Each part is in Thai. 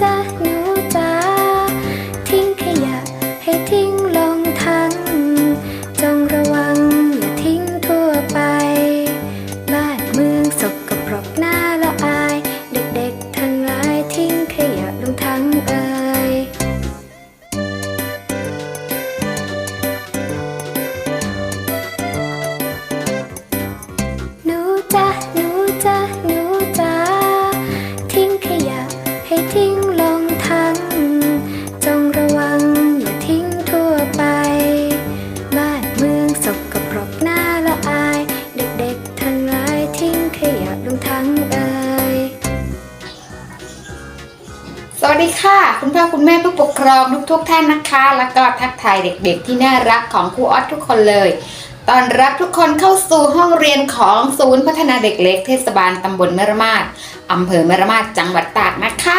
จ้ ดีค่ะ คุณพ่อคุณแม่ผู้ปกครองทุกๆทท่านนะคะ แล้วก็ทักทายเด็กๆ ที่น่ารักของครูออสทุกคนเลยตอนรับทุกคนเข้าสู่ห้องเรียนของศูนย์พัฒนาเด็กเล็กเทศบาลตำบลเมรมาศอำเภอเมรมาศจังหวัดตากนะคะ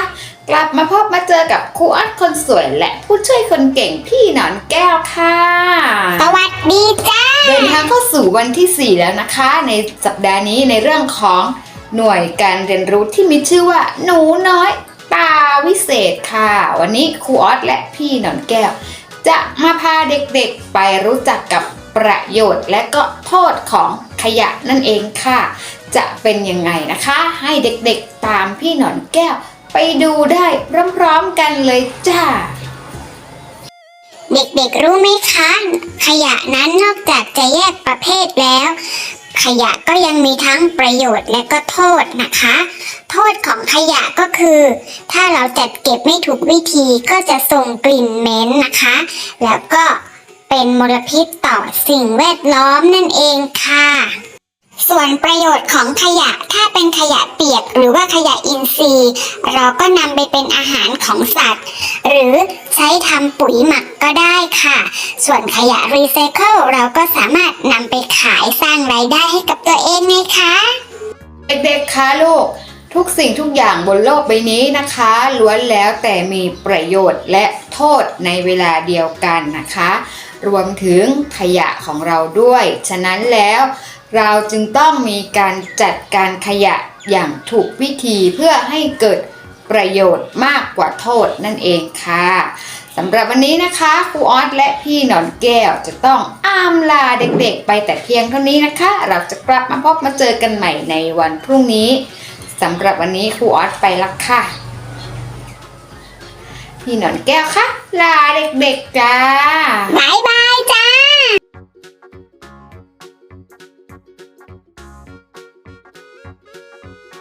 กลับมาพบมาเจอกับครูออสคนสวยและผู้ช่วยคนเก่งพี่หนอนแก้วค่ะสวัสดีจ้าเดินทางเข้าสู่วันที่ 4 แล้วนะคะ ในสัปดาห์นี้ในเรื่องของหน่วยการเรียนรู้ที่มีชื่อว่าหนูน้อย ตาวิเศษค่ะ วันนี้ครูออสและพี่หนอนแก้ว จะมาพาเด็กๆไปรู้จักกับประโยชน์และก็โทษของขยะนั่นเองค่ะ จะเป็นยังไงนะคะ ให้เด็กๆตามพี่หนอนแก้ว ไปดูได้พร้อมๆกันเลยจ้าเด็กๆรู้ไหมคะ ขยะนั้นนอกจากจะแยกประเภทแล้ว ขยะก็ยังมีทั้งประโยชน์และก็โทษนะคะ โทษของขยะก็คือ ถ้าเราจัดเก็บไม่ถูกวิธีก็จะส่งกลิ่นเหม็นนะคะ แล้วก็เป็นมลพิษต่อสิ่งแวดล้อมนั่นเองค่ะ ส่วนประโยชน์ของขยะถ้าเป็นขยะเปียกหรือว่าขยะอินทรีย์ เราก็นำไปเป็นอาหารของสัตว์ ทำปุ๋ยหมักก็ได้ค่ะ ส่วนขยะรีไซเคิลเราก็สามารถนำไปขายสร้างรายได้ให้กับตัวเองไงคะเด็กๆคะลูก ทุกสิ่งทุกอย่างบนโลกใบนี้นะคะล้วนแล้วแต่มีประโยชน์และโทษในเวลาเดียวกันนะคะ รวมถึงขยะของเราด้วย ฉะนั้นแล้วเราจึงต้องมีการจัดการขยะอย่างถูกวิธีเพื่อให้เกิดประโยชน์มากกว่าโทษนั่นเองค่ะ สำหรับวันนี้นะคะครูออสและพี่หนอนแก้วจะต้องอ้ามลาเด็กๆ ไปแต่เพียงเท่านี้นะคะ เราจะกลับมาพบมาเจอกันใหม่ในวันพรุ่งนี้สำหรับวันนี้ครูออสไปละค่ะ พี่หนอนแก้วคะลาเด็กๆจ้าบายบ